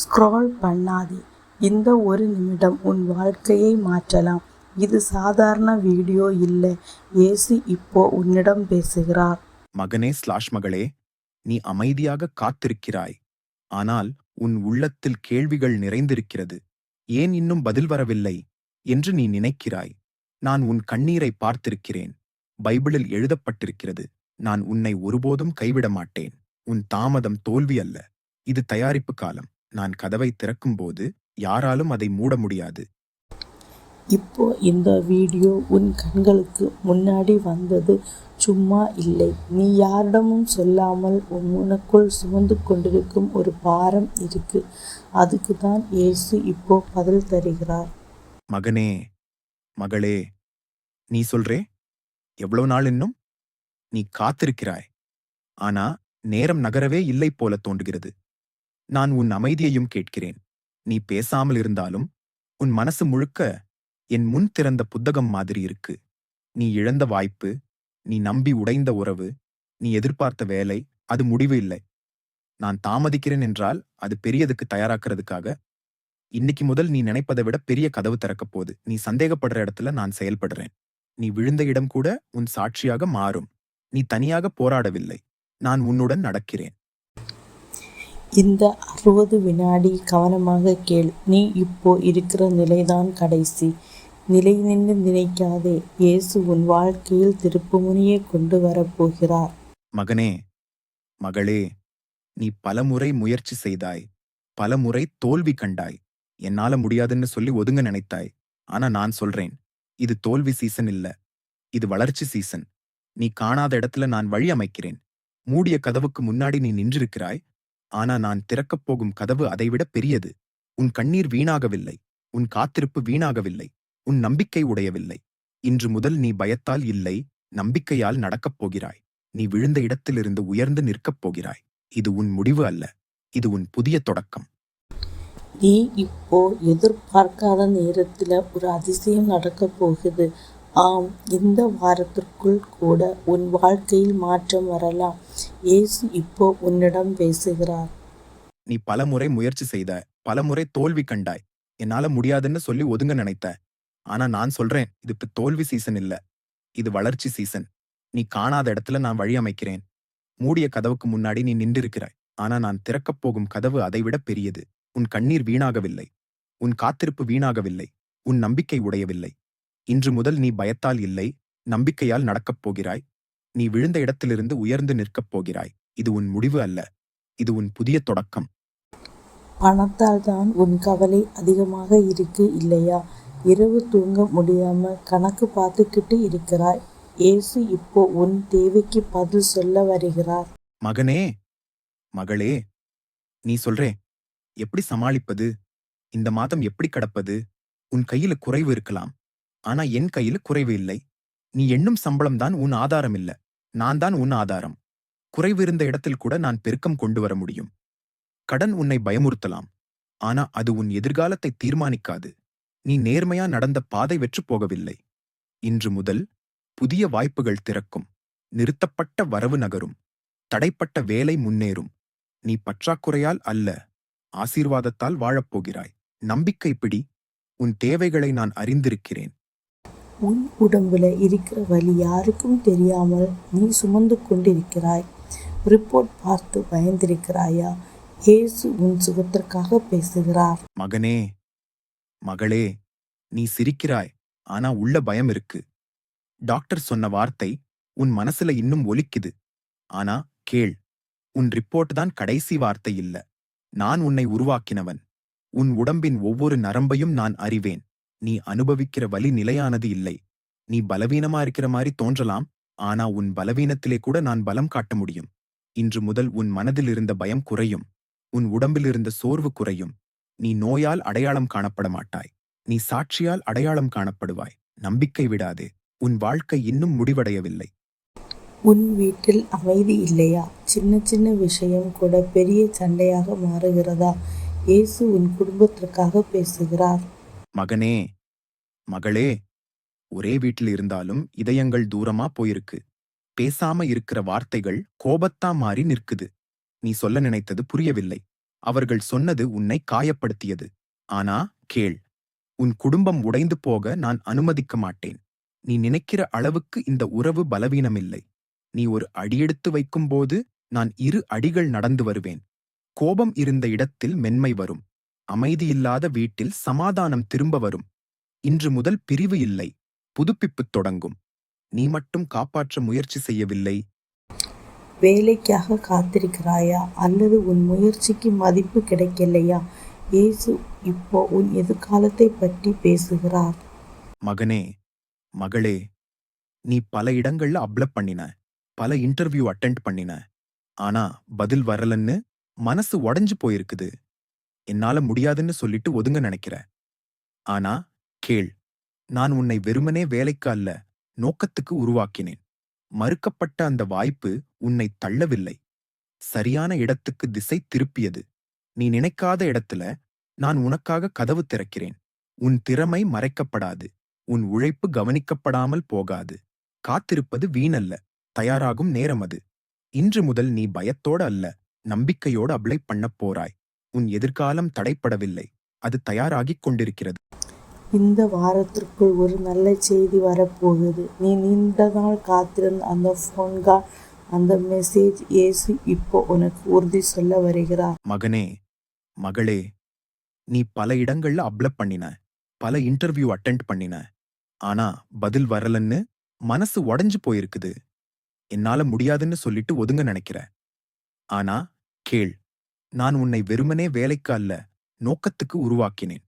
Scroll பண்ணாதே. இந்த ஒரு நிமிடம் உன் வாழ்க்கையை மாற்றலாம். இது சாதாரண வீடியோ இல்லை. ஏசி இப்போ உன்னிடம் பேசுகிறார். மகனே ஸ்லாஷ் மகளே நீ அமைதியாக காத்திருக்கிறாய். ஆனால் உன் உள்ளத்தில் கேள்விகள் நிறைந்திருக்கிறது. ஏன் இன்னும் பதில் வரவில்லை என்று நீ நினைக்கிறாய். நான் உன் கண்ணீரை பார்த்திருக்கிறேன். பைபிளில் எழுதப்பட்டிருக்கிறது நான் உன்னை ஒருபோதும் கைவிட மாட்டேன். உன் தாமதம் தோல்வி அல்ல. இது தயாரிப்பு காலம். நான் கதவை திறக்கும்போது யாராலும் அதை மூட முடியாது. இப்போ இந்த வீடியோ உன் கண்களுக்கு முன்னாடி வந்தது சும்மா இல்லை. நீ யாரிடமும் சொல்லாமல் உன் உனக்குள் சுமந்து கொண்டிருக்கும் ஒரு பாரம் இருக்கு. அதுக்கு தான் இயேசு இப்போ பதில் தருகிறார். மகனே மகளே நீ சொல்றே? எவ்வளவு நாள் இன்னும்? நீ காத்திருக்கிறாய். ஆனா நேரம் நகரவே இல்லை போல தோன்றுகிறது. நான் உன் அமைதியையும் கேட்கிறேன். நீ பேசாமல் இருந்தாலும் உன் மனசு முழுக்க என் முன் திறந்த புத்தகம் மாதிரி இருக்கு. நீ இழந்த வாய்ப்பு நீ நம்பி உடைந்த உறவு நீ எதிர்பார்த்த வேலை அது முடிவு இல்லை. நான் தாமதிக்கிறேன் என்றால் அது பெரியதுக்கு தயாராக்கிறதுக்காக. இன்னைக்கு முதல் நீ நினைப்பதை விட பெரிய கதவு திறக்கப் போகுது. நீ சந்தேகப்படுற இடத்துல நான் செயல்படுறேன். நீ விழுந்த இடம் கூட உன் சாட்சியாக மாறும். நீ தனியாக போராடவில்லை. நான் உன்னுடன் நடக்கிறேன். இந்த அறுபது வினாடி கவனமாக கேள். நீ இப்போ இருக்கிற நிலைதான் கடைசி. நிலை நின்று நினைக்காதே. இயேசு உன் வாழ்க்கையில் திருப்புமுனையை கொண்டு வரப்போகிறார் மகனே மகளே நீ பலமுறை முயற்சி செய்தாய். பலமுறை தோல்வி கண்டாய். என்னால முடியாதுன்னு சொல்லி ஒதுங்க நினைத்தாய். ஆனா நான் சொல்றேன் இது தோல்வி சீசன் இல்ல. இது வளர்ச்சி சீசன் நீ காணாத இடத்துல நான் வழி அமைக்கிறேன். மூடிய கதவுக்கு முன்னாடி நீ நின்றிருக்கிறாய். ஆனா நான் திறக்கப் போகும் கதவு அதைவிட பெரியது. உன் கண்ணீர் வீணாகவில்லை. உன் காத்திருப்பு வீணாகவில்லை. உன் நம்பிக்கை உடையவில்லை. இன்று முதல் நீ பயத்தால் இல்லை நம்பிக்கையால் நடக்கப் போகிறாய். நீ விழுந்த இடத்திலிருந்து உயர்ந்து நிற்கப் போகிறாய். இது உன் முடிவு அல்ல. இது உன் புதிய தொடக்கம். நீ இப்போ எதிர்பார்க்காத நேரத்தில் ஒரு அதிசயம் நடக்கப் போகுது. ஆம் இந்த வாரத்திற்குள் கூட உன் வாழ்க்கையில் மாற்றம் வரலாம். இயேசு இப்போ உன்னிடம் பேசுகிறார். நீ பலமுறை முயற்சி செய்த பலமுறை தோல்வி கண்டாய். என்னால முடியாதுன்னு சொல்லி ஒதுங்க நினைத்த. ஆனா நான் சொல்றேன் இது இப்ப தோல்வி சீசன் இல்ல. இது வளர்ச்சி சீசன் நீ காணாத இடத்துல நான் வழி அமைக்கிறேன். மூடிய கதவுக்கு முன்னாடி நீ நின்றிருக்கிறாய். ஆனா நான் திறக்கப் போகும் கதவு அதைவிட பெரியது. உன் கண்ணீர் வீணாகவில்லை. உன் காத்திருப்பு வீணாகவில்லை. உன் நம்பிக்கை உடையவில்லை. இன்று முதல் நீ பயத்தால் இல்லை நம்பிக்கையால் நடக்கப் போகிறாய். நீ விழுந்த இடத்திலிருந்து உயர்ந்து நிற்கப் போகிறாய். இது உன் முடிவு அல்ல இது உன் புதிய தொடக்கம். பணத்தால் தான் உன் கவலை அதிகமாக இருக்கு இல்லையா? இரவு தூங்க முடியாம கணக்கு பார்த்துக்கிட்டு இருக்கிறாய். இயேசு இப்போ உன் தேவைக்கு பதில் சொல்ல வருகிறார். மகனே மகளே நீ சொல்றே எப்படி சமாளிப்பது? இந்த மாதம் எப்படி கடப்பது? உன் கையில குறைவு இருக்கலாம். ஆனா என் கையில் குறைவு இல்லை. நீ எண்ணும் சம்பளம் தான் உன் ஆதாரம் இல்ல. நான் தான் உன் ஆதாரம். குறைவு இருந்த இடத்தில் கூட நான் பெருக்கம் கொண்டு வர முடியும். கடன் உன்னை பயமுறுத்தலாம். ஆனா அது உன் எதிர்காலத்தை தீர்மானிக்காது. நீ நேர்மையா நடந்த பாதை வெற்று போகவில்லை. இன்று முதல் புதிய வாய்ப்புகள் திறக்கும். நிறுத்தப்பட்ட வரவு நகரும். தடைப்பட்ட வேலை முன்னேறும். நீ பற்றாக்குறையால் அல்ல ஆசீர்வாதத்தால் வாழப்போகிறாய். நம்பிக்கை பிடி. உன் தேவைகளை நான் அறிந்திருக்கிறேன். உன் உடம்புல இருக்கிற வலி யாருக்கும் தெரியாமல் நீ சுமந்து கொண்டிருக்கிறாய். ரிப்போர்ட் பார்த்து பயந்திருக்கிறாயா? இயேசு உன் சுகத்திற்காக பேசுகிறார். மகனே மகளே நீ சிரிக்கிறாய் ஆனா உள்ள பயம் இருக்கு. டாக்டர் சொன்ன வார்த்தை உன் மனசுல இன்னும் ஒலிக்குது. ஆனா கேள் உன் ரிப்போர்ட் தான் கடைசி வார்த்தை இல்ல. நான் உன்னை உருவாக்கினவன். உன் உடம்பின் ஒவ்வொரு நரம்பையும் நான் அறிவேன். நீ அனுபவிக்கிற வலி நிலையானது இல்லை. நீ பலவீனமா இருக்கிற மாதிரி தோன்றலாம். ஆனா உன் பலவீனத்திலே கூட நான் பலம் காட்ட முடியும். இன்று முதல் உன் மனதில் இருந்த பயம் குறையும். உன் உடம்பில் இருந்த சோர்வு குறையும். நீ நோயால் அடையாளம் காணப்பட மாட்டாய். நீ சாட்சியால் அடையாளம் காணப்படுவாய். நம்பிக்கை விடாதே. உன் வாழ்க்கை இன்னும் முடிவடையவில்லை. உன் வீட்டில் அமைதி இல்லையா? சின்ன சின்ன விஷயம் கூட பெரிய சண்டையாக மாறுகிறதா? இயேசு உன் குடும்பத்திற்காக பேசுகிறார். மகனே மகளே ஒரே வீட்டில் இருந்தாலும் இதயங்கள் தூரமா போயிருக்கு. பேசாம இருக்கிற வார்த்தைகள் கோபத்தா மாறி நிற்குது. நீ சொல்ல நினைத்தது புரியவில்லை. அவர்கள் சொன்னது உன்னை காயப்படுத்தியது. ஆனா கேள் உன் குடும்பம் உடைந்து போக நான் அனுமதிக்க மாட்டேன். நீ நினைக்கிற அளவுக்கு இந்த உறவு பலவீனமில்லை. நீ ஒரு அடியெடுத்து வைக்கும்போது நான் இரு அடிகள் நடந்து வருவேன். கோபம் இருந்த இடத்தில் மென்மை வரும். அமைதியில்லாத வீட்டில் சமாதானம் திரும்ப வரும். இன்று முதல் பிரிவு இல்லை. புதுப்பிப்பு தொடங்கும். நீ மட்டும் காப்பாற்ற முயற்சி செய்யவில்லை. வேலைக்காக காத்திருக்கிறாயா? அல்லது உன் முயற்சிக்கு மதிப்பு கிடைக்கலையா? இயேசு இப்போ உன் எதிர்காலத்தை பற்றி பேசுகிறார். மகனே மகளே நீ பல இடங்கள்ல அப்ளை பண்ணின. பல இன்டர்வியூ அட்டெண்ட் பண்ணின. ஆனா பதில் வரலன்னு மனசு உடைஞ்சு போயிருக்குது. என்னால முடியாதுன்னு சொல்லிட்டு ஒதுங்க நினைக்கிற ஆனா கேள் நான் உன்னை வெறுமனே வேலைக்கு அல்ல நோக்கத்துக்கு உருவாக்கினேன். மறுக்கப்பட்ட அந்த வாய்ப்பு உன்னை தள்ளவில்லை. சரியான இடத்துக்கு திசை திருப்பியது. நீ நினைக்காத இடத்துல நான் உனக்காக கதவு திறக்கிறேன். உன் திறமை மறைக்கப்படாது. உன் உழைப்பு கவனிக்கப்படாமல் போகாது. காத்திருப்பது வீணல்ல. தயாராகும் நேரம் அது. இன்று முதல் நீ பயத்தோட அல்ல நம்பிக்கையோடு அப்ளை பண்ணப் போறாய். உன் எதிர்காலம் தடைப்படவில்லை. அது தயாராகிக் கொண்டிருக்கிறது. இந்த வாரத்திற்குள் ஒரு நல்ல செய்தி வரப்போகுது. நீ நீண்ட நாள் காத்திருந்த அந்த ஃபோன் கால் அந்த மெசேஜ் இயேசு இப்போ உனக்கு உறுதி சொல்ல வருகிறார். மகனே மகளே நீ பல இடங்கள்ல அப்ளை பண்ணின பல இன்டர்வியூ அட்டெண்ட் பண்ணின. ஆனா பதில் வரலன்னு மனசு உடைஞ்சு போயிருக்குது. என்னால முடியாதுன்னு சொல்லிட்டு ஒதுங்க நினைக்கிற. ஆனா கேள் நான் உன்னை வெறுமனே வேலைக்கு அல்ல நோக்கத்துக்கு உருவாக்கினேன்.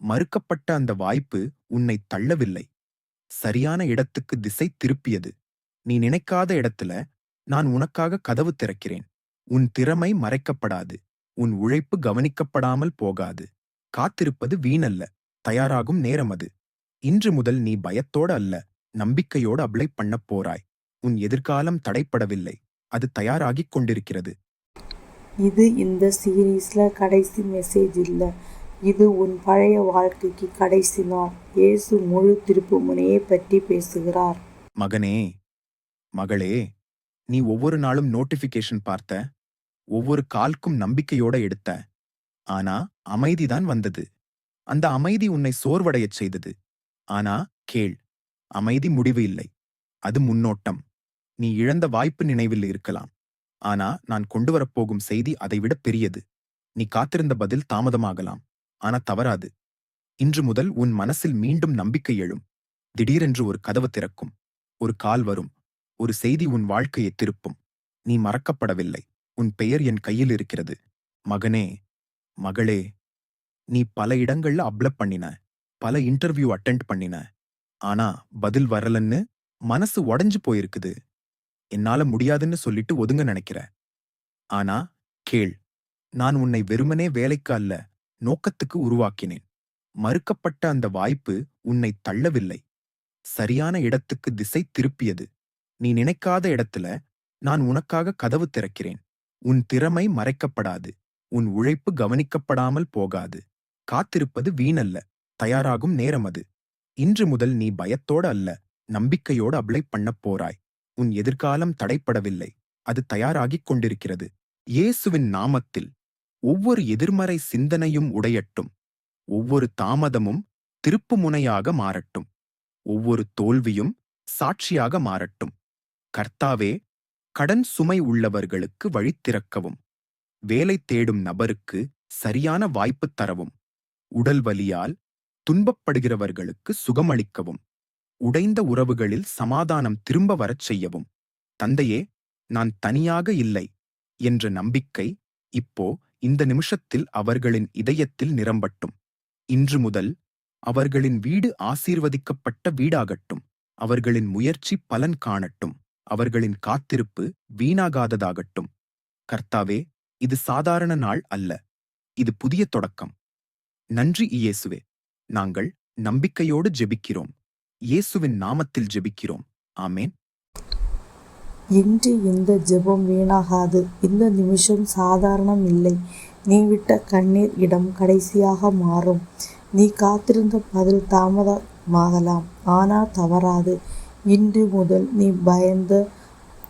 மறுக்கப்பட்ட அந்த வாய்ப்பு உன்னை தள்ளவில்லை. சரியான இடத்துக்கு திசை திருப்பியது. நீ நினைக்காத இடத்துல நான் உனக்காக கதவு திறக்கிறேன். உன் திறமை மறைக்கப்படாது. உன் உழைப்பு கவனிக்கப்படாமல் போகாது. காத்திருப்பது வீணல்ல. தயாராகும் நேரம் அது. இன்று முதல் நீ பயத்தோட அல்ல நம்பிக்கையோடு அப்ளை பண்ணப் போறாய். உன் எதிர்காலம் தடைப்படவில்லை. அது தயாராகிக் கொண்டிருக்கிறது. இது இந்த சீரீஸில் கடைசி மெசேஜ் இல்லை. இது உன் பழைய வாழ்க்கைக்கு கடைசி நாள். இயேசு முழு திருப்பு முனையை பற்றி பேசுகிறார். மகனே மகளே நீ ஒவ்வொரு நாளும் நோட்டிஃபிகேஷன் பார்த்த ஒவ்வொரு கால்க்கும் நம்பிக்கையோட எடுத்த. ஆனா அமைதிதான் வந்தது. அந்த அமைதி உன்னை சோர்வடையச் செய்தது. ஆனா கேள் அமைதி முடிவு இல்லை. அது முன்னோட்டம். நீ இழந்த வாய்ப்பு நினைவில் இருக்கலாம். ஆனா நான் கொண்டு வரப்போகும் செய்தி அதைவிட பெரியது. நீ காத்திருந்த பதில் தாமதமாகலாம். ஆனா தவறாது. இன்று முதல் உன் மனசில் மீண்டும் நம்பிக்கை எழும். திடீரென்று ஒரு கதவு திறக்கும். ஒரு கால் வரும். ஒரு செய்தி உன் வாழ்க்கையை திருப்பும். நீ மறக்கப்படவில்லை. உன் பெயர் என் கையில் இருக்கிறது. மகனே மகளே நீ பல இடங்கள்ல அப்ளப் பண்ணின. பல இன்டர்வியூ அட்டெண்ட் பண்ணின. ஆனா பதில் வரலன்னு மனசு உடைஞ்சு போயிருக்குது. என்னால முடியாதுன்னு சொல்லிட்டு ஒதுங்க நினைக்கிற ஆனா கேள். நான் உன்னை வெறுமனே வேலைக்கு அல்ல நோக்கத்துக்கு உருவாக்கினேன். மறுக்கப்பட்ட அந்த வாய்ப்பு உன்னை தள்ளவில்லை. சரியான இடத்துக்கு திசை திருப்பியது. நீ நினைக்காத இடத்துல நான் உனக்காக கதவு திறக்கிறேன். உன் திறமை மறைக்கப்படாது. உன் உழைப்பு கவனிக்கப்படாமல் போகாது. காத்திருப்பது வீணல்ல. தயாராகும் நேரம் அது. இன்று முதல் நீ பயத்தோட அல்ல. நம்பிக்கையோடு அப்ளை பண்ணப் போறாய். உன் எதிர்காலம் தடைப்படவில்லை. அது தயாராகிக் கொண்டிருக்கிறது. இயேசுவின் நாமத்தில் ஒவ்வொரு எதிர்மறை சிந்தனையும் உடையட்டும். ஒவ்வொரு தாமதமும் திருப்புமுனையாக மாறட்டும். ஒவ்வொரு தோல்வியும் சாட்சியாக மாறட்டும். கர்த்தாவே கடன் சுமை உள்ளவர்களுக்கு வழி திறக்கவும். வேலை தேடும் நபருக்கு சரியான வாய்ப்பு தரவும். உடல் வலியால் துன்பப்படுகிறவர்களுக்கு சுகமளிக்கவும். உடைந்த உறவுகளில் சமாதானம் திரும்ப வரச் செய்யவும். தந்தையே நான் தனியாக இல்லை என்ற நம்பிக்கை இப்போ இந்த நிமிஷத்தில் அவர்களின் இதயத்தில் நிரம்பட்டும். இன்று முதல் அவர்களின் வீடு ஆசீர்வதிக்கப்பட்ட வீடாகட்டும். அவர்களின் முயற்சி பலன் காணட்டும். அவர்களின் காத்திருப்பு வீணாகாததாகட்டும். கர்த்தாவே இது சாதாரண நாள் அல்ல. இது புதிய தொடக்கம். நன்றி இயேசுவே. நாங்கள் நம்பிக்கையோடு ஜெபிக்கிறோம். இயேசுவின் நாமத்தில் ஜெபிக்கிறோம். ஆமேன். இன்று இந்த ஜெபம் வீணாகாது. இந்த நிமிஷம் சாதாரணம் இல்லை. நீ விட்ட கண்ணீர் இடம் கடைசியாக மாறும். நீ காத்திருந்த பதில் தாமதமாகலாம். ஆனால் தவறாது. இன்று முதல் நீ பயந்த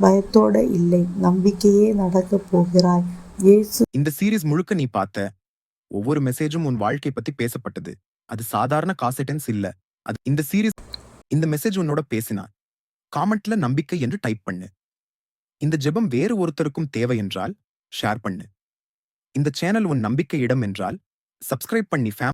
பயத்தோட இல்லை. நம்பிக்கையே நடக்கப் போகிறாய். இயேசு இந்த சீரிஸ் முழுக்க நீ பார்த்த ஒவ்வொரு மெசேஜும் உன் வாழ்க்கை பத்தி பேசப்பட்டது. அது சாதாரண காசெட்டன்ஸ் இல்ல. அது இந்த சீரிஸ் இந்த மெசேஜ் உன்னோட பேசினா. காமெண்ட்ல நம்பிக்கை என்று டைப் பண்ணு. இந்த ஜெபம் வேறு ஒருத்தருக்கும் தேவை என்றால் ஷேர் பண்ணு. இந்த சேனல் உன் நம்பிக்கை இடம் என்றால் சப்ஸ்கிரைப் பண்ணி ஃபேம்